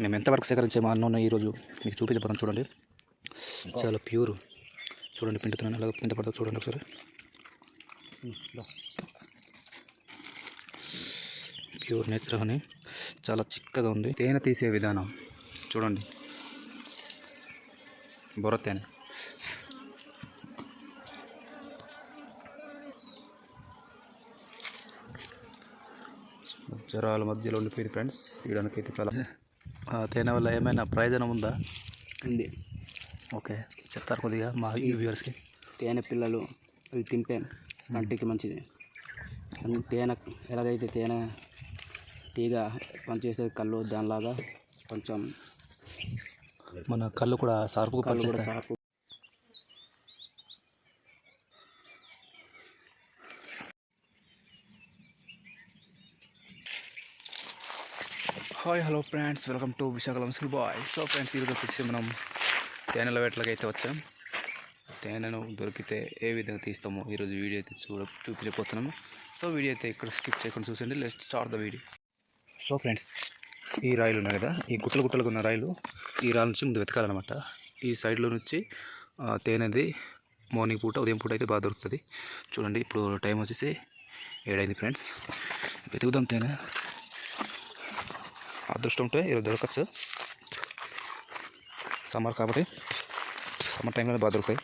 మేము ఎంతవరకు సేకరించామో అన్న ఈరోజు మీకు చూపించబోతాం చూడండి. చాలా ప్యూర్. చూడండి పిండుతున్నాను. అలాగే పిండి పడుతుంది చూడండి ఒకసారి. ప్యూర్ నేచురల్ అని చాలా చిక్కగా ఉంది. తేనె తీసే విధానం. చూడండి. బొర తేనె. జ్వరాల మధ్యలో ఉండిపోయింది ఫ్రెండ్స్. తీయడానికి అయితే చాలా తేనె వల్ల ఏమైనా ప్రయోజనం ఉందా? ఉంది. ఓకే చెప్తారు కొద్దిగా మా వ్యూవర్స్కి తేనె పిల్లలు అవి తింటే కంటికి మంచిది. తేనె ఎలాగైతే తేనె తీగ పనిచేస్తే కళ్ళు దానిలాగా కొంచెం మన కళ్ళు కూడా సార్పుకు కళ్ళు కూడా పనిచేస్తాయి. Hi hello friends welcome to విశాఖలం school boy so friends ఈరోజు వచ్చేసి మనం తేనెల వేటలకైతే వచ్చాం. తేనెను దొరికితే ఏ విధంగా తీస్తామో ఈరోజు వీడియో అయితే చూడ చూపించబోతున్నాము. సో వీడియో అయితే ఇక్కడ స్కిప్ చేయకుండా చూసండి let start the video so friends ఈ రాయిలు ఉన్నాయి కదా? ఈ గుట్టలు గుట్టలకు ఉన్న రాయిలు ఈ రాళ్ళ నుంచి ముందు వెతకాలన్నమాట. ఈ సైడ్లో నుంచి తేనెది మార్నింగ్ పూట ఉదయం పూట అయితే బాగా దొరుకుతుంది. చూడండి ఇప్పుడు టైం వచ్చేసి ఏడైంది ఫ్రెండ్స్ వెతుకుదాం తేనె. అదృష్టం ఉంటే ఈరోజు దొరకచ్చు. సమ్మర్ కాబట్టి సమ్మర్ టైంలోనే బాగా దొరుకుతాయి.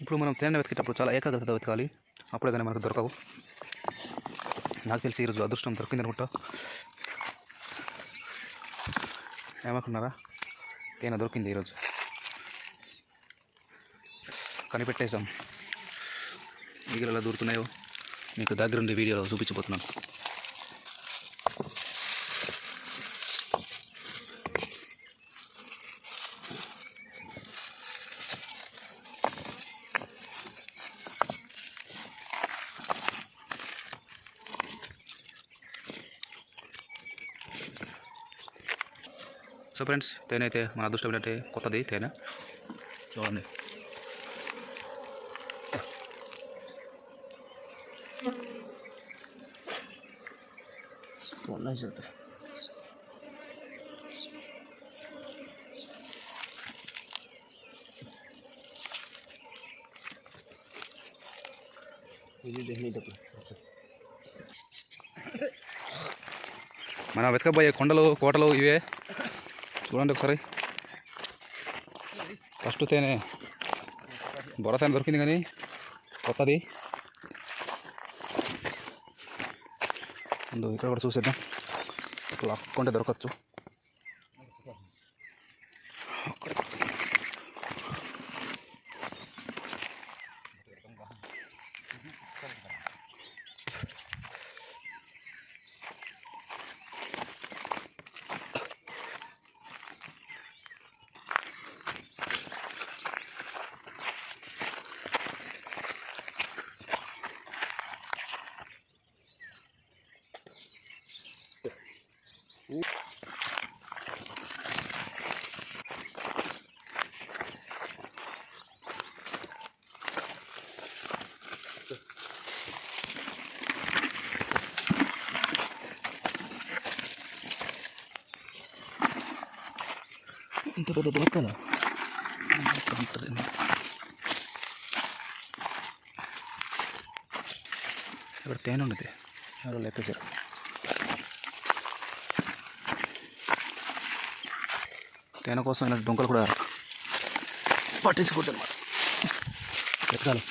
ఇప్పుడు మనం తేనె వెతికేటప్పుడు చాలా ఏకాగ్రత వెతకాలి. అప్పుడే కానీ మనకు దొరకవు. నాకు తెలిసి ఈరోజు అదృష్టం దొరికింది అనుకుంటా. ఏమనుకున్నారా? తేనె దొరికింది ఈరోజు. కనిపెట్టేశాం. ఈగలు ఎలా దూరుతున్నాయో మీకు దగ్గరుండి వీడియోలో చూపించబోతున్నాను. సో ఫ్రెండ్స్ తేనె అయితే మన అదృష్టం ఏంటంటే కొత్తది తేనె. చూడండి. ఇది తినేటప్పుడు మన వెతకబోయే కొండలు కోటలు ఇవే. చూడండి ఒకసారి. ఫస్ట్ తేనే బొరతేనే దొరికింది కానీ కొత్తది. ఇక్కడ కూడా చూసేద్దాం. లాక్కుంటే దొరకచ్చు. ఇంత పెద్ద దొరకదా ఇక్కడ తేనె ఉన్నది ఎవరో లేపేశారు తేనె కోసం ఇలాంటి డొంకలు కూడా పట్టించుకోవద్దు అనమాట ఎతకాలి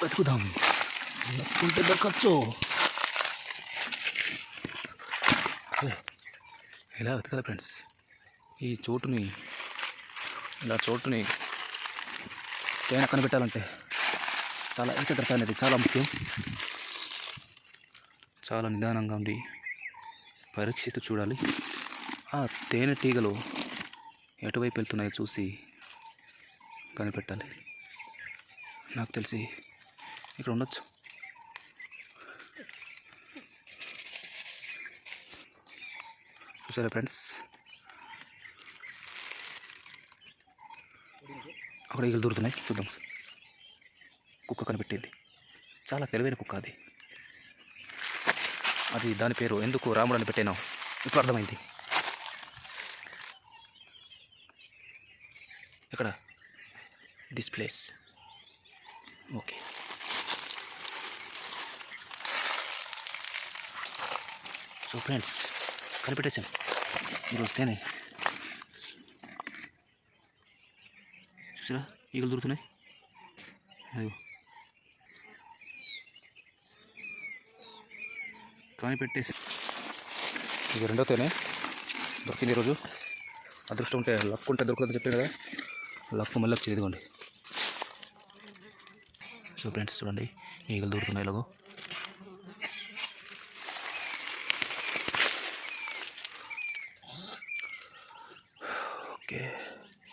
వెతుకుదాం వెతుకుంటే దొరకచ్చు ఎలా వెతకాలి ఫ్రెండ్స్? ఈ చోటుని ఇలా చోటుని తేనె కనిపెట్టాలంటే చాలా ఏకాగ్రత అనేది చాలా ముఖ్యం. చాలా నిదానంగా ఉండి పరీక్షిస్తూ చూడాలి. ఆ తేనెటీగలు ఎటువైపు వెళ్తున్నాయో చూసి కనిపెట్టాలి. నాకు తెలిసి ఇక్కడ ఉండొచ్చు. చూసారా ఫ్రెండ్స్. అక్కడ ఈగలు దూరుతున్నాయి. చూద్దాం. కుక్క కనిపెట్టింది. చాలా తెలివైన కుక్క అది. అది దాని పేరు ఎందుకు రాముడు అని పెట్టాను ఇప్పుడు అర్థమైంది. ఇక్కడ. This place. Okay. So friends కనిపెట్టేశాను. ఈరోజు తేనే చూసారా? ఈగలు దొరుకుతున్నాయి. అదిగో. కనిపెట్టేసి. ఇది రెండో తేనే. దొరికింది ఈరోజు. అదృష్టం ఉంటే లక్ ఉంటే దొరకదని చెప్పాను కదా. లక్ మళ్ళీ వచ్చింది ఇదిగోండి. సో ఫ్రెండ్స్ చూడండి ఈగలు దొరుకుతున్నాయి ఇలాగో ఓకే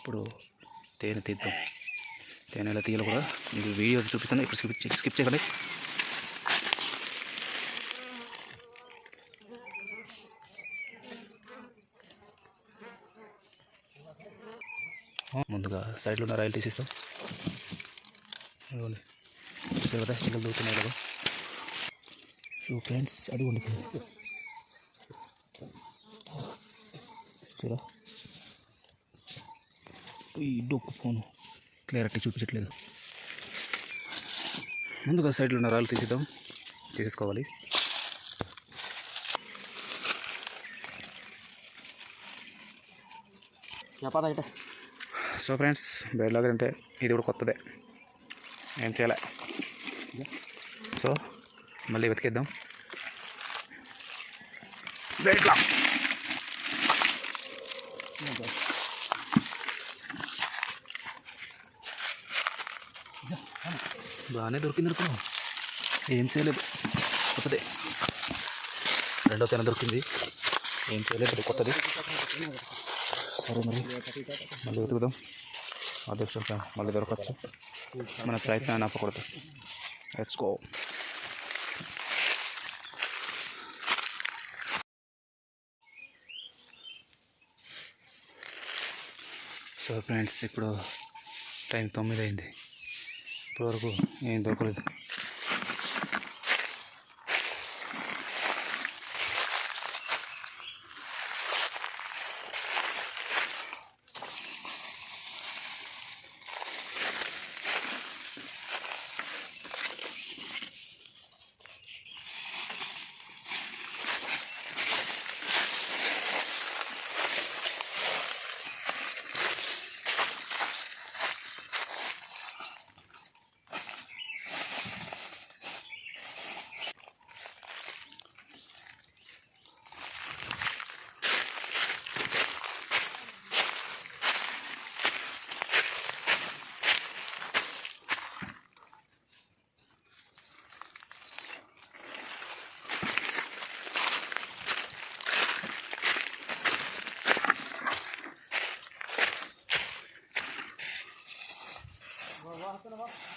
ఇప్పుడు తేనె తీద్దాం. తేనె ఎలా తీయాలి కూడా మీకు వీడియో చూపిస్తాను. ఇప్పుడు స్కిప్ స్కిప్ చేయకండి ముందుగా సైడ్లో ఉన్న రాయలు తీసిస్తాం. అదిగోండి చూసారు కదా చిల్లలు దూతున్నాయి కదా. సో ఫ్రెండ్స్ అది ఉండిపోయింది చూడ ఈ డొక్కు ఫోను క్లారిటీ చూపించట్లేదు. ముందుగా సైడ్లో ఉన్న రాళ్ళు తీసేద్దాం? తీసేసుకోవాలి. సో ఫ్రెండ్స్ బెడ్ లాగర్ అంటే ఇది కూడా కొత్తదే. ఏం చేయలే? సో మళ్ళీ వెతికేద్దాం. బెడ్లా. బాగానే దొరికింది అనుకో ఏం చేయలేదు. కొత్తది. రెండో తేన దొరికింది. ఏం చేయలేదు కొత్తది. సరే మరి మళ్ళీ వెతుకుదాం. అదృష్టం మళ్ళీ దొరకచ్చు. మన ప్రయత్నాన్ని ఆపకూడదు. లెట్స్ గో సో ఫ్రెండ్స్ ఇప్పుడు టైం తొమ్మిది అయింది ఇప్పటివరకు ఏం దొరకలేదు.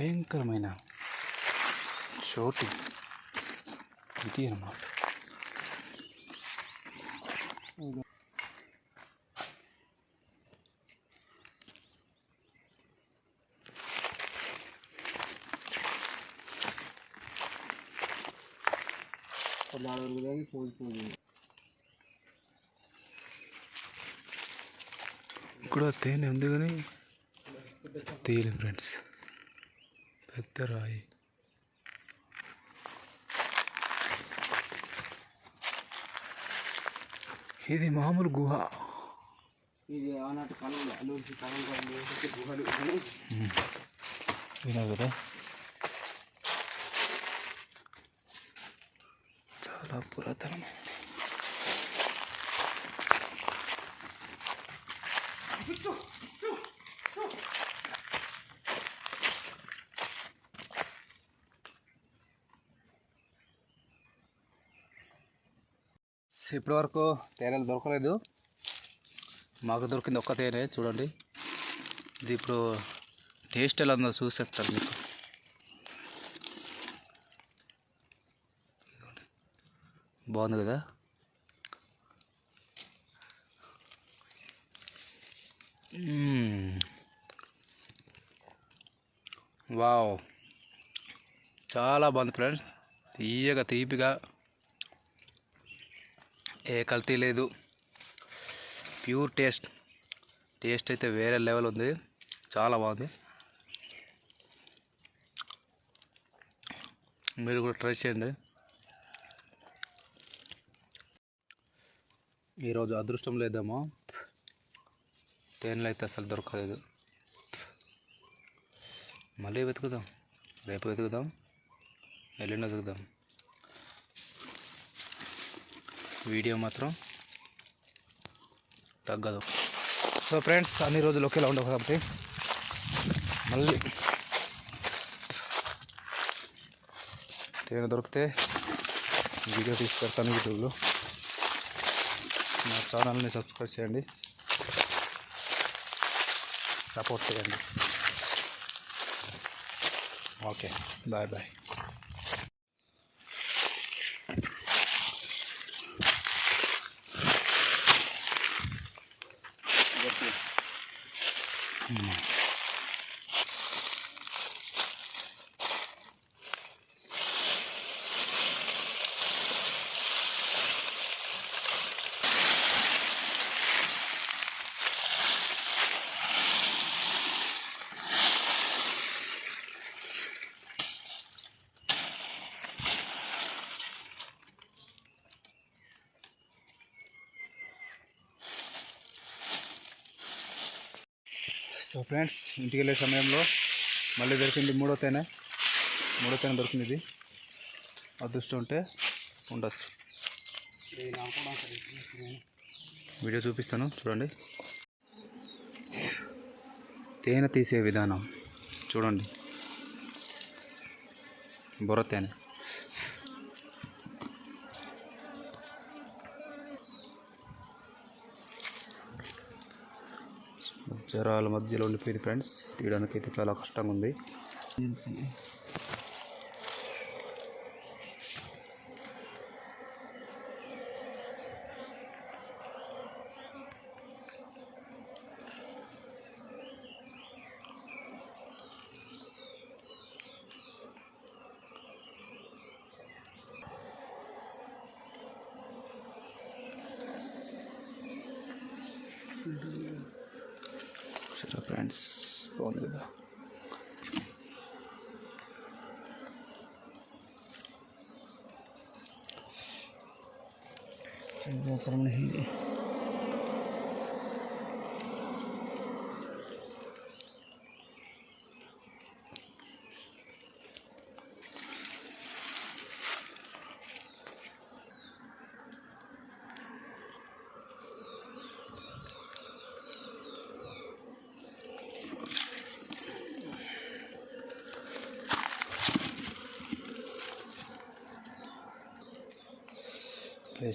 భయంకరమైన చోటు ఇది అన్నమాట. నాలుగు పోయి పోయి కూడా తేనె ఉంది కానీ తీయలేం ఫ్రెండ్స్ పెద్ద రాయి ఇది మామూలు గుహ ఇది ఆనాటి కాలంలో అల్లూరి కాలంలో గుహలు వినాలి కదా చాలా పురాతనమైన ఇప్పటి వరకు తేనెలు దొరకలేదు. మాకు దొరికింది ఒక్క తేనె చూడండి. ఇది ఇప్పుడు టేస్ట్ ఎలా ఉందో చూసి చెప్తాను మీకు. బాగుంది కదా? వావ్. చాలా బాగుంది ఫ్రెండ్స్. తీయగా తీపిగా. ఏ కల్తీ లేదు. Pure taste. టేస్ట్ అయితే వేరే లెవెల్ ఉంది. చాలా బాగుంది. మీరు కూడా ట్రై చేయండి. ఈరోజు అదృష్టం లేదేమో. తేనెలు అయితే అసలు దొరకలేదు. మళ్ళీ వెతుకుదాం. రేపు వెతుకుదాం. ఎల్లుండి వెతుకుదాం. వీడియో మాత్రం తగ్గదు. సో ఫ్రెండ్స్ అన్ని రోజులు ఒకేలా ఉండవు కాబట్టి మళ్ళీ తేనె దొరికితే వీడియో తీసి పెడతాను యూట్యూబ్లో. నా ఛానల్ని సబ్స్క్రైబ్ చేయండి. సపోర్ట్ చేయండి. Okay bye bye. So friends ఇంటికి వెళ్ళే సమయంలో మళ్ళీ దొరికింది మూడో తేనె. మూడో తేనె దొరికింది ఇది. అదృష్టం ఉంటే ఉండొచ్చు. వీడియో చూపిస్తాను చూడండి. తేనె తీసే విధానం చూడండి. బొర్ర తేనె. జ్వరాల మధ్యలో ఉండిపోయింది ఫ్రెండ్స్. తీయడానికి అయితే చాలా కష్టంగా ఉంది చూసారా ఫ్రెండ్స్ బాగుంది కదా అవసరం లేదు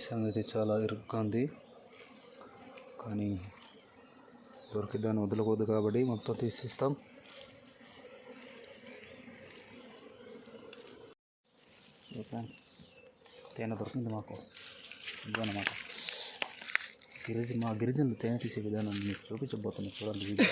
ప్లేస్ అనేది చాలా ఇరుగ్గా ఉంది. కానీ ఎవరికి దాన్ని వదలకూడదు కాబట్టి మొత్తం తీసేస్తాం. ఫ్రెండ్స్ తేనె దొరికింది మాకు. ఇదన్నమాట గిరిజ మా గిరిజనులు తేనె తీసే విధానం మీకు చూపించబోతున్నాను చూడండి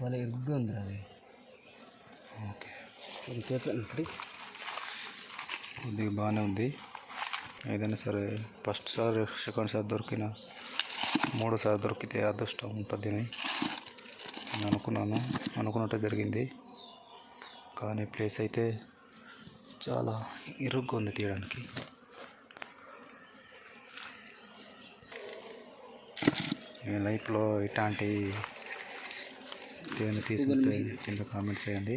భలే ఎగ్గు ఉంది అది ఓకే ఇది కేపండి కొద్దిగా బాగానే ఉంది ఏదైనా సరే ఫస్ట్ సారి సెకండ్ సారి దొరికిన మూడోసారి దొరికితే అదృష్టం ఉంటుంది అని నేను అనుకున్నాను అనుకున్నట్టు జరిగింది కానీ ప్లేస్ అయితే చాలా ఇరుగ్గా ఉంది తీయడానికి మీ లైఫ్లో ఇట్లాంటి ఏదైనా తీసుకుంటే కింద కామెంట్స్ చేయండి.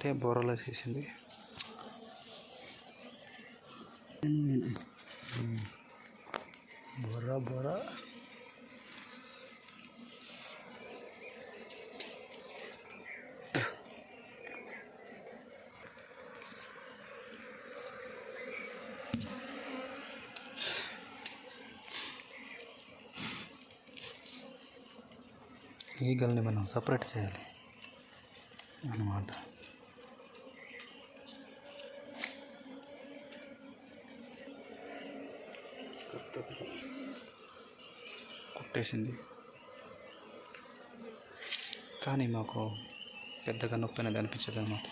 తేనంటే బొర్రలో వేసేసింది బొర్ర బొర్ర. ఈగల్ని మనం సపరేట్ చేయాలి అన్నమాట. కొట్టేసింది. కానీ మాకు పెద్దగా నొప్పి అనేది అనిపించదు అనమాట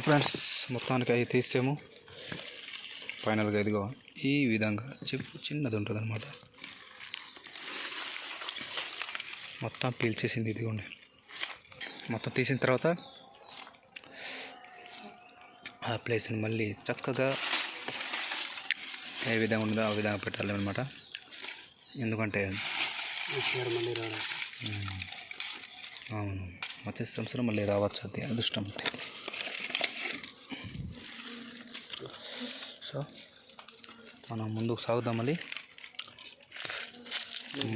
ఫ్రెండ్స్ మొత్తానికి అవి తీసాము ఫైనల్గా ఇదిగో ఈ విధంగా చిప్పు చిన్నది ఉంటుంది అనమాట మొత్తం పీల్చేసింది ఇదిగోండి. మొత్తం తీసిన తర్వాత ఆ ప్లేస్ని మళ్ళీ చక్కగా ఏ విధంగా ఉందో ఆ విధంగా పెట్టాలి అనమాట ఎందుకంటే అవును. వచ్చే సంవత్సరం మళ్ళీ రావచ్చు. అది అదృష్టం. అంటే సో మనం ముందుకు సాగుదాం మళ్ళీ.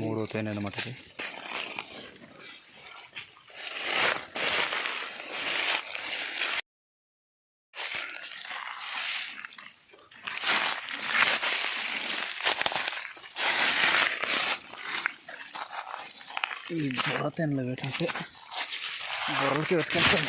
మూడో తేనె అనమాట ఇది. ఈ బొర్ర తేనెలో పెట్టంటే బొర్రలకి పెట్టుకుంటాం.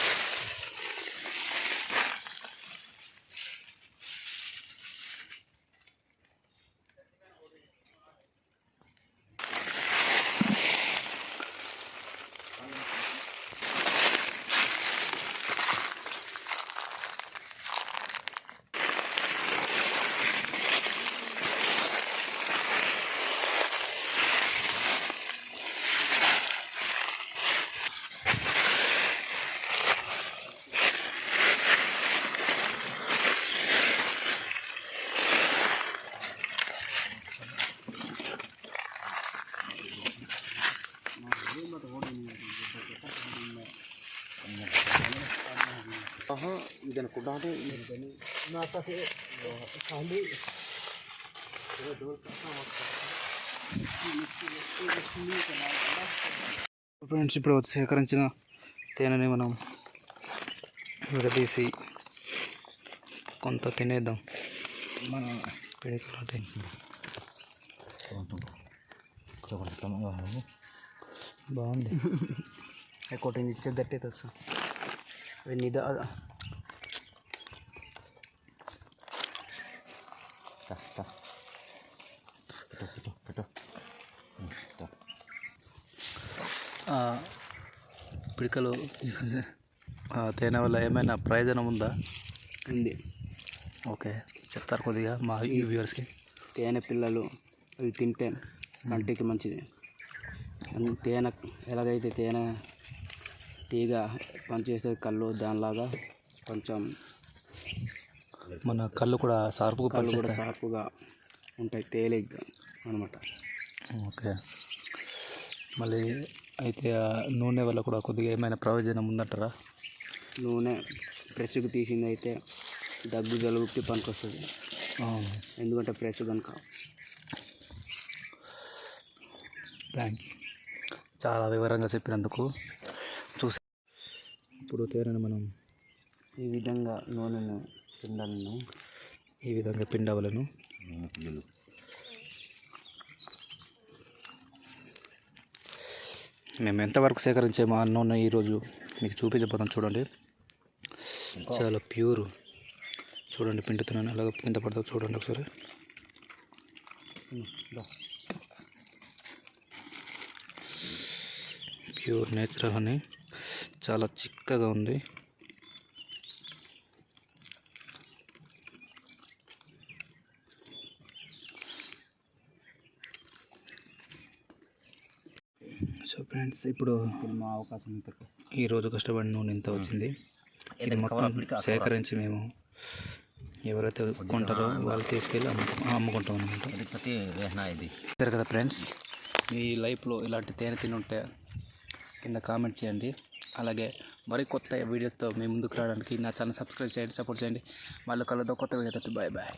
ಇದನ್ನು ಕುಡ್ಡಾಟೆ ಖಾಲಿ ఫ్రెండ్స్ ఇప్పుడు సేకరించిన తేనెని మనం విడదీసి కొంత తినేద్దాం మన పిడికలు అంటే బాగుంది ఎక్కువ ఇచ్చేదట్టే తెలుసు పిడికలు ఆ తేనె వల్ల ఏమైనా ప్రయోజనం ఉందా? ఉంది. ఓకే చెప్తారు కొద్దిగా మా ఈ వ్యూవర్స్కి తేనె పిల్లలు అవి తింటే కంటికి మంచిది. తేనె ఎలాగైతే తేనె టీగ పనిచేస్తే కళ్ళు దానిలాగా కొంచెం మన కళ్ళు కూడా షార్ప్గా కళ్ళు కూడా షార్ప్గా ఉంటాయి తేలిగ్గా అనమాట ఓకే. మళ్ళీ అయితే నూనె వల్ల కూడా కొద్దిగా ఏమైనా ప్రయోజనం ఉందంటారా? నూనె ఫ్రెష్గా తీసింది అయితే దగ్గు జలుబుకి పనికొస్తుంది. ఎందుకంటే ఫ్రెష్ కనుక. Thank you. చాలా వివరంగా చెప్పినందుకు చూసి ఇప్పుడు తేనెను మనం ఈ విధంగా నూనెను పిండాలను ఈ విధంగా పిండవలను. మేము ఎంతవరకు సేకరించామో అన్నోన్న ఈరోజు మీకు చూపించబోతాం చూడండి. చాలా ప్యూర్. చూడండి పిండుతున్నాను. అలాగ కింద పడతా చూడండి ఒకసారి. ప్యూర్ నేచురల్ అని చాలా చిక్కగా ఉంది సో ఫ్రెండ్స్ ఇప్పుడు మా అవకాశం ఈరోజు కష్టపడిన నూనె ఇంత వచ్చింది. ఇది మొత్తం సేకరించి మేము ఎవరైతే కొంటారో వాళ్ళు తీసుకెళ్ళి అమ్ము అమ్ముకుంటాం అనమాట సరే కదా ఫ్రెండ్స్ మీ లైఫ్లో ఇలాంటి తేనె తిని ఉంటే కింద కామెంట్ చేయండి. అలాగే మరి కొత్త వీడియోస్తో మీ ముందుకు రావడానికి నా ఛానల్ సబ్స్క్రైబ్ చేయండి సపోర్ట్ చేయండి. మళ్ళీ కలతో కొత్త వీడియో బాయ్ బాయ్.